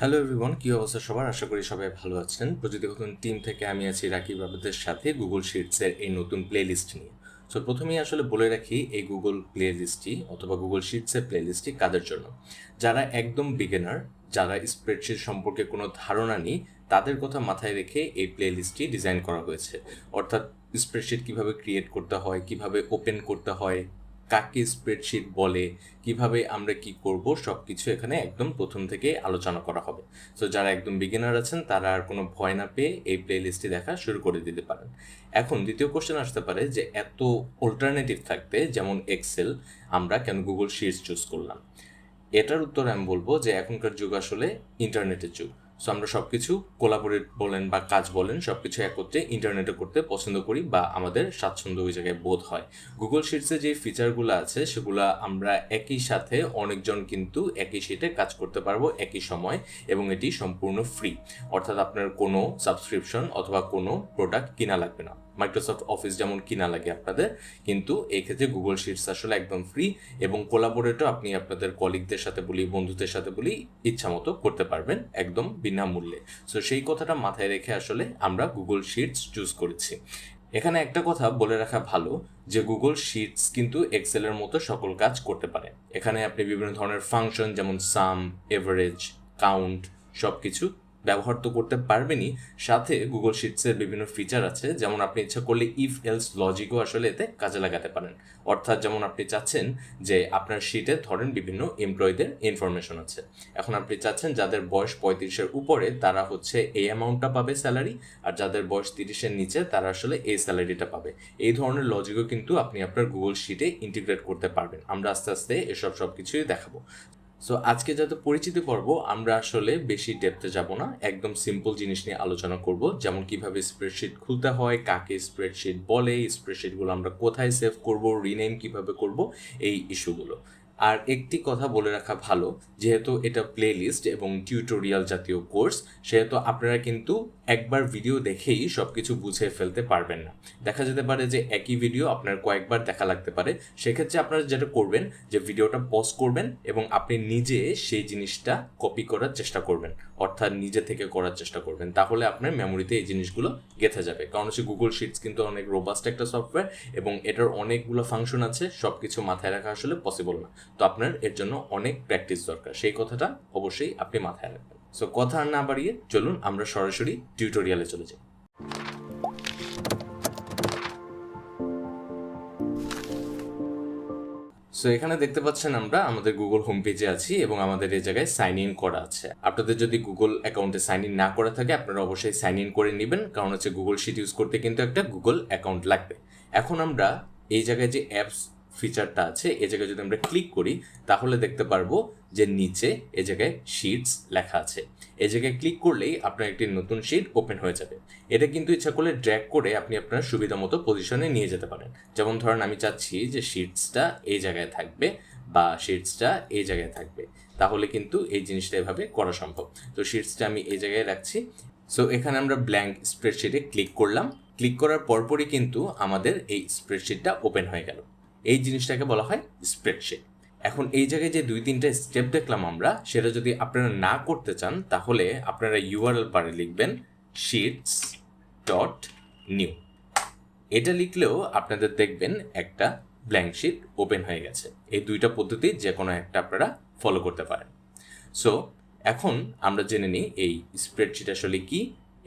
Hello everyone কী অবস্থা সবার? আশা করি সবাই ভালো আছেন। প্রযুক্তিগতন টিম থেকে আমি আছি রাকিব আপনাদের সাথে গুগল শিটসের এই নতুন প্লে লিস্ট নিয়ে। সো প্রথমেই আসলে বলে রাখি, এই গুগল প্লে লিস্টটি অথবা গুগল শিটসের প্লে লিস্টটি কাদের জন্য? যারা একদম বিগিনার যারা স্প্রেডশিট সম্পর্কে কোনো ধারণা নেই, তাদের কথা মাথায় রেখে এই প্লে লিস্টটি ডিজাইন করা হয়েছে। অর্থাৎ স্প্রেডশিট কীভাবে ক্রিয়েট করতে হয়, কীভাবে ওপেন করতে হয় কাকে স্প্রেডশিট বলে, কীভাবে আমরা কি করব সব কিছু এখানে একদম প্রথম থেকে আলোচনা করা হবে। সো যারা একদম বিগিনার আছেন, তারা আর কোনো ভয় না পেয়ে এই প্লে লিস্টটি দেখা শুরু করে দিতে পারেন। এখন দ্বিতীয় কোশ্চেন আসতে পারে যে, এত অল্টারনেটিভ থাকতে, যেমন এক্সেল আমরা কেন গুগল শিটস চুজ করলাম? এটার উত্তর আমি বলব যে, এখনকার যুগ আসলে ইন্টারনেটের যুগ। সো আমরা সব কিছু কোলাপোরেট বলেন বা কাজ বলেন সব কিছু একত্রে ইন্টারনেটে করতে পছন্দ করি বা আমাদের স্বাচ্ছন্দ্য ওই জায়গায় বোধ হয়। গুগল শিটসে যে ফিচারগুলো আছে, সেগুলো আমরা একই সাথে অনেকজন কিন্তু একই শিটে কাজ করতে পারব একই সময় এবং এটি সম্পূর্ণ ফ্রি অর্থাৎ আপনার কোনো সাবস্ক্রিপশন অথবা কোনো প্রোডাক্ট কিনা লাগবে না। মাইক্রোসফট অফিস যেমন কিনা লাগে আপনাদের, কিন্তু এই ক্ষেত্রে গুগল শিটস আসলে একদম ফ্রি এবং কোলাবোরেটও আপনি আপনাদের কলিগদের সাথে বলি, বন্ধুদের সাথে বলি, ইচ্ছা মতো করতে পারবেন একদম বিনামূল্যে। সো সেই কথাটা মাথায় রেখে আসলে আমরা গুগল শিটস চুজ করেছি। এখানে একটা কথা বলে রাখা ভালো যে গুগল শিটস কিন্তু এক্সেলের মতো সকল কাজ করতে পারে। এখানে আপনি বিভিন্ন ধরনের ফাংশন যেমন সাম এভারেজ কাউন্ট সব কিছু ব্যবহার তো করতে পারবেনই। সাথে গুগল শিটসের বিভিন্ন ফিচার আছে, যেমন আপনি ইচ্ছা করলে ইফ এলস লজিকও আসলে এতে কাজে লাগাতে পারেন। অর্থাৎ যেমন আপনি চাচ্ছেন যে আপনার শিটে ধরেন বিভিন্ন এমপ্লয়ীদের ইনফরমেশন আছে। এখন আপনি চাচ্ছেন যাদের বয়স পঁয়ত্রিশের উপরে তারা হচ্ছে এই অ্যামাউন্টটা পাবে স্যালারি আর যাদের বয়স তিরিশের নিচে তারা আসলে এই স্যালারিটা পাবে। এই ধরনের লজিকও কিন্তু আপনি আপনার গুগল শিটে ইন্টিগ্রেট করতে পারবেন। আমরা আস্তে আস্তে এসব সব কিছুই দেখাবো। সো আজকে যাতে পরিচিতি পর্ব আমরা আসলে বেশি ডেপথে যাব না। একদম সিম্পল জিনিস নিয়ে আলোচনা করব, যেমন কীভাবে স্প্রেডশিট খুলতে হয়, কাকে স্প্রেডশিট বলে স্প্রেডশিটগুলো আমরা কোথায় সেভ করব রিনেম কীভাবে করব, এই ইস্যুগুলো আর একটি কথা বলে রাখা ভালো, যেহেতু এটা প্লে লিস্ট এবং টিউটোরিয়াল জাতীয় কোর্স সেহেতু আপনারা কিন্তু একবার ভিডিও দেখেই সব কিছু বুঝে ফেলতে পারবেন না। দেখা যেতে পারে যে একই ভিডিও আপনার কয়েকবার দেখা লাগতে পারে। সেক্ষেত্রে আপনারা যেটা করবেন, যে ভিডিওটা পজ করবেন এবং আপনি নিজে সেই জিনিসটা কপি করার চেষ্টা করবেন। অর্থাৎ নিজে থেকে করার চেষ্টা করবেন, তাহলে আপনার মেমোরিতে এই জিনিসগুলো গেঁথে যাবে। কারণ হচ্ছে গুগল শিটস কিন্তু অনেক রোবাস্ট একটা সফটওয়্যার এবং এটার অনেকগুলো ফাংশন আছে সব কিছু মাথায় রাখা আসলে পসিবল না। তো আপনার এর জন্য অনেক প্র্যাকটিস দরকার। সেই কথাটা অবশ্যই আপনি মাথায় রাখবেন। সো কথা না বাড়িয়ে চলুন আমরা সরাসরি টিউটোরিয়ালে চলে যাই। সো এখানে দেখতে পাচ্ছেন আমরা আমাদের গুগল হোম পেজে আছি এবং আমাদের এই জায়গায় সাইন ইন করা আছে। আপনাদের যদি গুগল অ্যাকাউন্টে সাইন ইন না করা থাকে, আপনারা অবশ্যই সাইন ইন করে নেবেন। কারণ হচ্ছে গুগল শিট ইউজ করতে কিন্তু একটা গুগল অ্যাকাউন্ট লাগবে। এখন আমরা এই জায়গায় যে অ্যাপস ফিচারটা আছে, এ জায়গায় যদি আমরা ক্লিক করি, তাহলে দেখতে পারব যে নিচে এ জায়গায় শিটস লেখা আছে। এ জায়গায় ক্লিক করলেই আপনার একটি নতুন শিট ওপেন হয়ে যাবে। এটা কিন্তু ইচ্ছা করলে ড্র্যাগ করে আপনি আপনার সুবিধা মতো পজিশনে নিয়ে যেতে পারেন। যেমন ধরেন আমি চাচ্ছি যে শিটসটা এই জায়গায় থাকবে বা শিটসটা এই জায়গায় থাকবে। তাহলে কিন্তু এই জিনিসটা এভাবে করা সম্ভব। তো শিটসটা আমি এই জায়গায় রাখছি। সো এখানে আমরা ব্ল্যাঙ্ক স্প্রেডশিটে ক্লিক করলাম। ক্লিক করার পরপরই কিন্তু আমাদের এই স্প্রেডশিটটা ওপেন হয়ে গেল। এই জিনিসটাকে বলা হয় স্প্রেডশিট এখন এই জায়গায় যে দুই তিনটা স্টেপ দেখলাম আমরা, সেটা যদি আপনারা না করতে চান, তাহলে আপনারা ইউআরএল পারে লিখবেন শিটস ডট নিউ এটা লিখলেও আপনাদের দেখবেন একটা ব্ল্যাঙ্ক শিট ওপেন হয়ে গেছে। এই দুইটা পদ্ধতি যে কোনো একটা আপনারা ফলো করতে পারেন। সো এখন আমরা জেনে নিই এই স্প্রেডশিট আসলে কি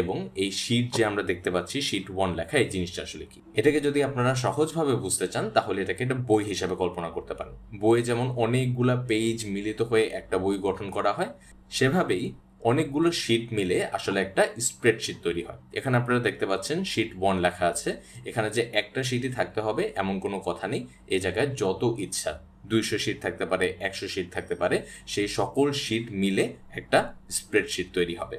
এবং এই শিট যে আমরা দেখতে পাচ্ছি শিট ওয়ান লেখা এই জিনিসটা আসলে কি? এটাকে যদি আপনারা সহজভাবে বুঝতে চান, তাহলে এটাকে একটা বই হিসাবে কল্পনা করতে পারেন। বইয়ে যেমন অনেকগুলা পেজ মিলিত হয়ে একটা বই গঠন করা হয়, সেভাবেই অনেকগুলো শিট মিলে আসলে একটা স্প্রেডশিট তৈরি হয়। এখানে আপনারা দেখতে পাচ্ছেন শিট ওয়ান লেখা আছে। এখানে যে একটা শিটই থাকতে হবে, এমন কোনো কথা নেই। এই জায়গায় যত ইচ্ছা দুইশো শিট থাকতে পারে, একশো শিট থাকতে পারে, সেই সকল শিট মিলে একটা স্প্রেডশিট তৈরি হবে।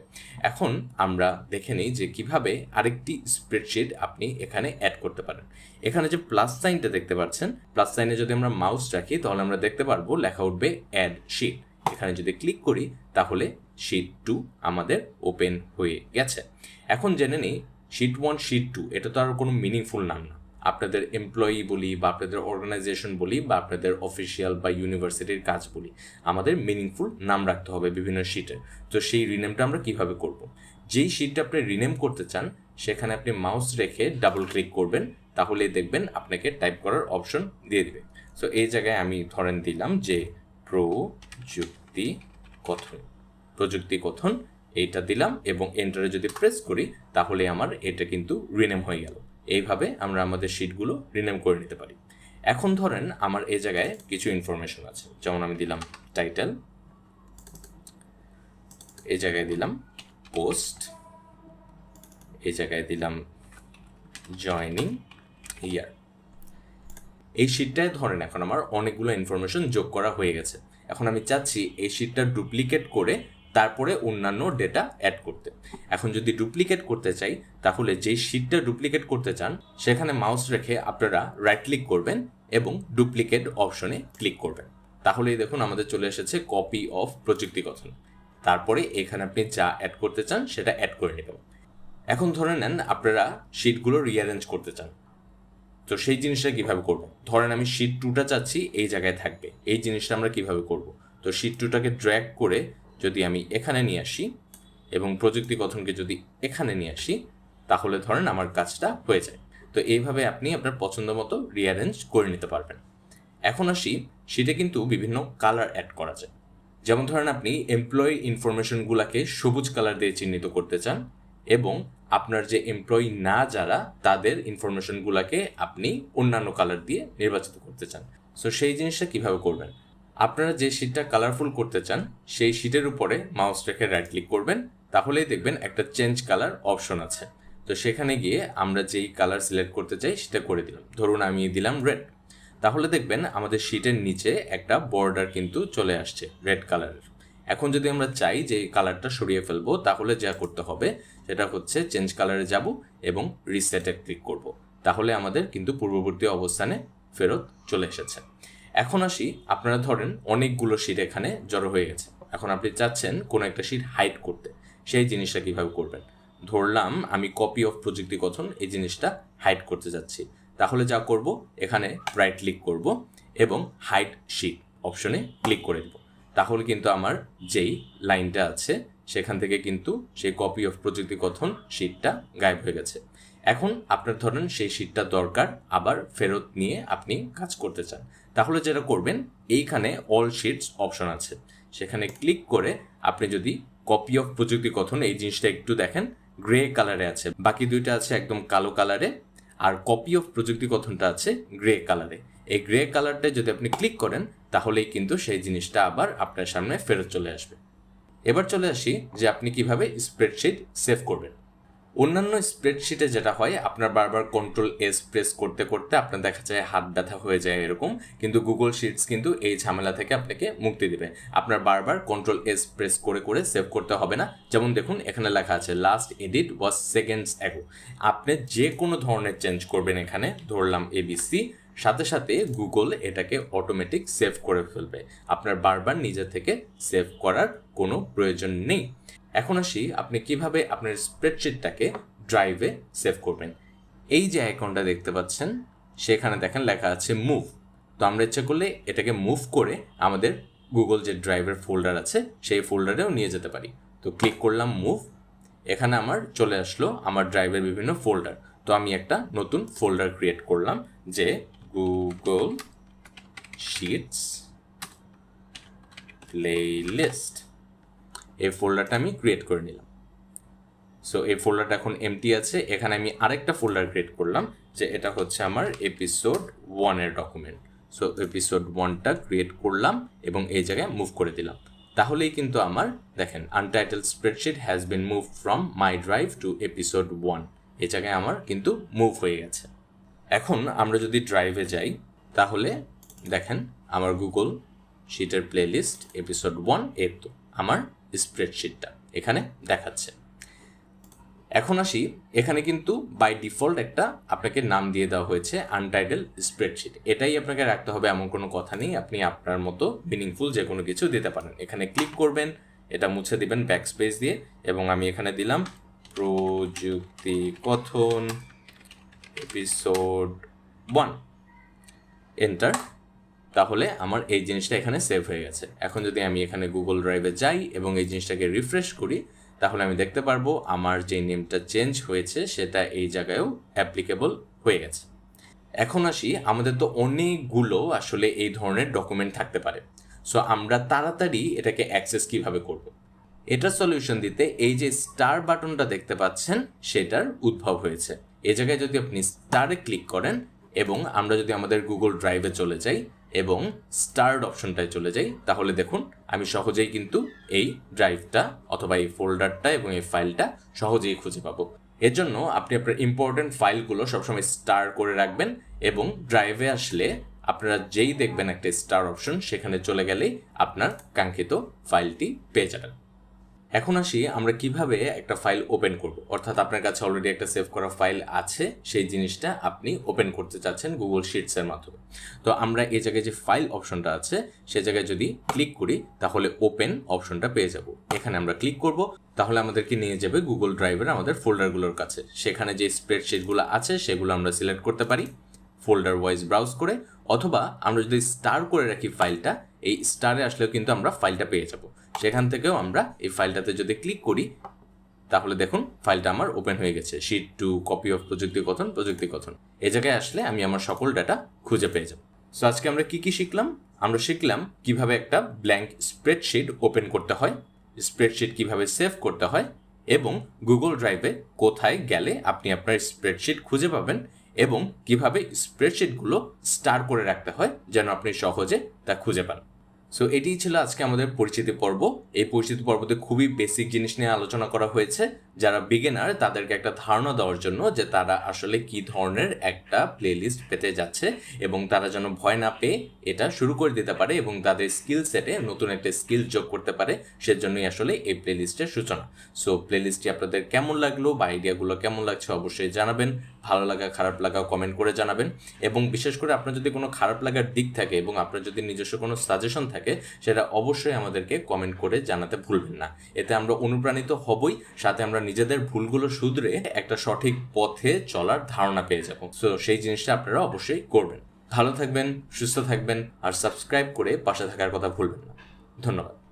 এখন আমরা দেখে নিই যে কীভাবে আরেকটি স্প্রেডশিট আপনি এখানে অ্যাড করতে পারেন। এখানে যে প্লাস সাইনটা দেখতে পাচ্ছেন প্লাস সাইনে যদি আমরা মাউস রাখি, তাহলে আমরা দেখতে পারব লেখা উঠবে অ্যাড শিট এখানে যদি ক্লিক করি, তাহলে শিট টু আমাদের ওপেন হয়ে গেছে। এখন জেনে নিই শিট ওয়ান শিট টু এটা তো আর কোনো মিনিংফুল নাম না। আপনাদের এমপ্লয়ি বলি বা আপনাদের অর্গানাইজেশন বলি বা আপনাদের অফিসিয়াল বা ইউনিভার্সিটির কাজ বলি, আমাদের মিনিংফুল নাম রাখতে হবে বিভিন্ন শিটে তো সেই রিনেমটা আমরা কীভাবে করব? যেই শিটটা আপনি রিনেম করতে চান, সেখানে আপনি মাউস রেখে ডাবল ক্লিক করবেন তাহলে দেখবেন আপনাকে টাইপ করার অপশন দিয়ে দিবে। সো এই জায়গায় আমি ধরেন দিলাম যে প্রযুক্তি কথন প্রযুক্তি কথন এইটা দিলাম এবং এন্টারে যদি প্রেস করি, তাহলে আমার এটা কিন্তু রিনেম হয়ে গেল। এইভাবে আমরা আমাদের শিটগুলো রিনেম করে নিতে পারি। এখন ধরেন আমার এই জায়গায় কিছু ইনফরমেশন আছে। যেমন আমি দিলাম টাইটেল এই জায়গায় দিলাম পোস্ট এই জায়গায় দিলাম জয়নিং ইয়ার এই শিটটায় ধরেন এখন আমার অনেকগুলো ইনফরমেশন যোগ করা হয়ে গেছে। এখন আমি চাচ্ছি এই শিটটা ডুপ্লিকেট করে তারপরে অন্যান্য ডেটা অ্যাড করতে। এখন যদি ডুপ্লিকেট করতে চাই, তাহলে যেই শিটটা ডুপ্লিকেট করতে চান, সেখানে মাউস রেখে আপনারা রাইট ক্লিক করবেন এবং ডুপ্লিকেট অপশনে ক্লিক করবেন। তাহলেই দেখুন আমাদের চলে এসেছে কপি অফ প্রযুক্তি কথন তারপরে এখানে আপনি যা অ্যাড করতে চান, সেটা অ্যাড করে নেবেন এখন ধরে নেন আপনারা শিটগুলো রিঅ্যারেঞ্জ করতে চান। তো সেই জিনিসটা কীভাবে করব? ধরেন আমি শিট টুটা চাচ্ছি, এই জায়গায় থাকবে। এই জিনিসটা আমরা কীভাবে করব? তো শিট টুটাকে ড্র্যাগ করে যদি আমি এখানে নিয়ে আসি এবং প্রযুক্তি কথনকে যদি এখানে নিয়ে আসি, তাহলে ধরেন আমার কাজটা হয়ে যায়। তো এইভাবে আপনি আপনার পছন্দ মতো রিঅ্যারেঞ্জ করে নিতে পারবেন। এখন আসি শিটে কিন্তু বিভিন্ন কালার অ্যাড করা যায়। যেমন ধরেন আপনি এমপ্লয়ি ইনফরমেশনগুলোকে সবুজ কালার দিয়ে চিহ্নিত করতে চান এবং আপনার যে এমপ্লয়ি না যারা, তাদের ইনফরমেশনগুলোকে আপনি অন্যান্য কালার দিয়ে নির্বাচিত করতে চান। সো সেই জিনিসটা কীভাবে করবেন? আপনারা যে শিটটা কালারফুল করতে চান, সেই শিটের উপরে মাউস রেখে রাইট ক্লিক করবেন, তাহলেই দেখবেন একটা চেঞ্জ কালার অপশন আছে। তো সেখানে গিয়ে আমরা যেই কালার সিলেক্ট করতে চাই, সেটা করে দিলাম। ধরুন আমি দিলাম রেড তাহলে দেখবেন আমাদের শিটের নিচে একটা বর্ডার কিন্তু চলে আসছে রেড কালারের এখন যদি আমরা চাই যে কালারটা সরিয়ে ফেলব, তাহলে যা করতে হবে, সেটা হচ্ছে চেঞ্জ কালারে যাব এবং রিসেটে ক্লিক করব। তাহলে আমাদের কিন্তু পূর্ববর্তী অবস্থানে ফেরত চলে এসেছে। এখন আসি, আপনারা ধরেন অনেকগুলো শিট এখানে জড়ো হয়ে গেছে। এখন আপনি চাচ্ছেন কোনো একটা শিট হাইড করতে। সেই জিনিসটা কীভাবে করবেন? ধরলাম আমি কপি অফ প্রযুক্তি কথন এই জিনিসটা হাইড করতে যাচ্ছি। তাহলে যা করব? এখানে রাইট ক্লিক করব এবং হাইড শিট অপশনে ক্লিক করে দেব। তাহলে কিন্তু আমার যেই লাইনটা আছে, সেখান থেকে কিন্তু সেই কপি অফ প্রযুক্তি কথন শিটটা গায়েব হয়ে গেছে। এখন আপনার ধরেন সেই শিটটা দরকার, আবার ফেরত নিয়ে আপনি কাজ করতে চান। তাহলে যেটা করবেন, এইখানে অল শিটস অপশন আছে। সেখানে ক্লিক করে আপনি যদি কপি অফ প্রযুক্তি কথন এই জিনিসটা একটু দেখেন গ্রে কালারে আছে। বাকি দুইটা আছে একদম কালো কালারে আর কপি অফ প্রযুক্তি কথনটা আছে গ্রে কালারে এই গ্রে কালারটা যদি আপনি ক্লিক করেন, তাহলেই কিন্তু সেই জিনিসটা আবার আপনার সামনে ফেরত চলে আসবে। এবার চলে আসি যে আপনি কীভাবে স্প্রেডশিট সেভ করবেন। অন্যান্য স্প্রেডশিটে যেটা হয়, আপনার বারবার কন্ট্রোল এস প্রেস করতে করতে আপনার দেখা যায় হাত ব্যথা হয়ে যায় এরকম, কিন্তু গুগল শিটস কিন্তু এই ঝামেলা থেকে আপনাকে মুক্তি দেবে। আপনার বারবার কন্ট্রোল এস প্রেস করে করে সেভ করতে হবে না। যেমন দেখুন, এখানে লেখা আছে last edit was seconds ago আপনি যে কোনো ধরনের চেঞ্জ করবেন এখানে, ধরলাম এবিসি সাথে সাথে গুগল এটাকে অটোমেটিক সেভ করে ফেলবে। আপনার বারবার নিজে থেকে সেভ করার কোনো প্রয়োজন নেই। এখন আসি আপনি কীভাবে আপনার স্প্রেডশিটটাকে ড্রাইভে সেভ করবেন। এই যে আইকনটা দেখতে পাচ্ছেন, সেখানে দেখেন লেখা আছে মুভ তো আমরা ইচ্ছা করলে এটাকে মুভ করে আমাদের গুগল যে ড্রাইভের ফোল্ডার আছে, সেই ফোল্ডারেও নিয়ে যেতে পারি। তো ক্লিক করলাম মুভ এখানে আমার চলে আসলো আমার ড্রাইভের বিভিন্ন ফোল্ডার তো আমি একটা নতুন ফোল্ডার ক্রিয়েট করলাম যে গুগল শিটস প্লেলিস্ট এই ফোল্ডারটা আমি ক্রিয়েট করে নিলাম। সো এই ফোল্ডারটা এখন এমটি আছে। এখানে আমি আরেকটা ফোল্ডার ক্রিয়েট করলাম, যে এটা হচ্ছে আমার এপিসোড ওয়ানের ডকুমেন্ট সো এপিসোড ওয়ানটা ক্রিয়েট করলাম এবং এই জায়গায় মুভ করে দিলাম। তাহলেই কিন্তু আমার, দেখেন untitled spreadsheet has been move from my drive to episode one এই জায়গায় আমার কিন্তু মুভ হয়ে গেছে। এখন আমরা যদি ড্রাইভে যাই, তাহলে দেখেন, আমার গুগল শিটের প্লেলিস্ট এপিসোড ওয়ানের তো। আমার স্প্রেডশিটটা এখানে দেখাচ্ছে। এখন আসি, এখানে কিন্তু বাই ডিফল্ট একটা আপনাকে নাম দিয়ে দেওয়া হয়েছে আনটাইটেল স্প্রেডশিট এটাই আপনাকে রাখতে হবে, এমন কোনো কথা নেই। আপনি আপনার মতো মিনিংফুল যে কোনো কিছু দিতে পারেন। এখানে ক্লিক করবেন, এটা মুছে দিবেন ব্যাক স্পেস দিয়ে, এবং আমি এখানে দিলাম প্রযুক্তি কথন এপিসোড ওয়ান এন্টার তাহলে আমার এই জিনিসটা এখানে সেভ হয়ে গেছে। এখন যদি আমি এখানে গুগল ড্রাইভে যাই এবং এই জিনিসটাকে রিফ্রেশ করি, তাহলে আমি দেখতে পারব আমার যে নেমটা চেঞ্জ হয়েছে, সেটা এই জায়গায়ও অ্যাপ্লিকেবল হয়ে গেছে। এখন আসি, আমাদের তো অনেকগুলো আসলে এই ধরনের ডকুমেন্ট থাকতে পারে। সো আমরা তাড়াতাড়ি এটাকে অ্যাক্সেস কীভাবে করব। এটা সলিউশন দিতে এই যে স্টার বাটনটা দেখতে পাচ্ছেন, সেটার উদ্ভব হয়েছে। এ জায়গায় যদি আপনি স্টারে ক্লিক করেন এবং আমরা যদি আমাদের গুগল ড্রাইভে চলে যাই এবং স্টার্ট অপশনটায় চলে যাই। তাহলে দেখুন, আমি সহজেই কিন্তু এই ড্রাইভটা অথবা এই ফোল্ডারটা এবং এই ফাইলটা সহজেই খুঁজে পাবো। এর জন্য আপনি আপনার ইম্পর্টেন্ট ফাইলগুলো সবসময় স্টার করে রাখবেন এবং ড্রাইভে আসলে আপনারা যেই দেখবেন একটা স্টার অপশন সেখানে চলে গেলেই আপনার কাঙ্ক্ষিত ফাইলটি পেয়ে যাবেন। এখন আসি আমরা কীভাবে একটা ফাইল ওপেন করব। অর্থাৎ আপনার কাছে অলরেডি একটা সেভ করা ফাইল আছে, সেই জিনিসটা আপনি ওপেন করতে চাচ্ছেন গুগল শিটসের মাধ্যমে। তো আমরা এই জায়গায় যে ফাইল অপশনটা আছে, সে জায়গায় যদি ক্লিক করি, তাহলে ওপেন অপশনটা পেয়ে যাব। এখানে আমরা ক্লিক করব, তাহলে আমাদেরকে নিয়ে যাবে গুগল ড্রাইভের আমাদের ফোল্ডারগুলোর কাছে। সেখানে যে স্প্রেডশিটগুলো আছে, সেগুলো আমরা সিলেক্ট করতে পারি ফোল্ডার ওয়াইজ ব্রাউজ করে, অথবা আমরা যদি স্টার করে রাখি ফাইলটা এই স্টারে আসলেও কিন্তু আমরা ফাইলটা পেয়ে যাব। সেখান থেকেও আমরা এই ফাইলটাতে যদি ক্লিক করি, তাহলে দেখুন ফাইলটা আমার ওপেন হয়ে গেছে। শিট টু কপি অফ প্রযুক্তি কথন প্রযুক্তি কথন। এ জায়গায় আসলে আমি আমার সকল ডাটা খুঁজে পেয়ে যাব। সো আজকে আমরা কি কি শিখলাম? আমরা শিখলাম কীভাবে একটা ব্ল্যাঙ্ক স্প্রেডশিট ওপেন করতে হয় স্প্রেডশিট কীভাবে সেভ করতে হয় এবং গুগল ড্রাইভে কোথায় গেলে আপনি আপনার স্প্রেডশিট খুঁজে পাবেন এবং কীভাবে স্প্রেডশিটগুলো স্টার করে রাখতে হয় যেন আপনি সহজে তা খুঁজে পান। সো এটিই ছিল আজকে আমাদের পরিচিতি পর্ব। এই পরিচিতি পর্বতে খুবই বেসিক জিনিস নিয়ে আলোচনা করা হয়েছে। যারা বিগিনার তাদেরকে একটা ধারণা দেওয়ার জন্য যে তারা আসলে কি ধরনের একটা প্লেলিস্ট পেতে যাচ্ছে এবং তারা যেন ভয় না পেয়ে এটা শুরু করে দিতে পারে এবং তাদের স্কিল সেটে নতুন একটা স্কিল যোগ করতে পারে, সেজন্যই আসলে এই প্লেলিস্টের সূচনা। সো প্লেলিস্টটি আপনাদের কেমন লাগল বা আইডিয়াগুলো কেমন লাগছে অবশ্যই জানাবেন। ভালো লাগা, খারাপ লাগা কমেন্ট করে জানাবেন। এবং বিশেষ করে আপনার যদি কোনো খারাপ লাগার দিক থাকে এবং আপনার যদি নিজস্ব কোনো সাজেশন থাকে, সেটা অবশ্যই আমাদেরকে কমেন্ট করে জানাতে ভুলবেন না। এতে আমরা অনুপ্রাণিত হবই, সাথে আমরা নিজেদের ভুলগুলো শুধরে একটা সঠিক পথে চলার ধারণা পেয়ে যাব। সো সেই জিনিসটা আপনারা অবশ্যই করবেন। ভালো থাকবেন, সুস্থ থাকবেন, আর সাবস্ক্রাইব করে পাশে থাকার কথা ভুলবেন না। ধন্যবাদ।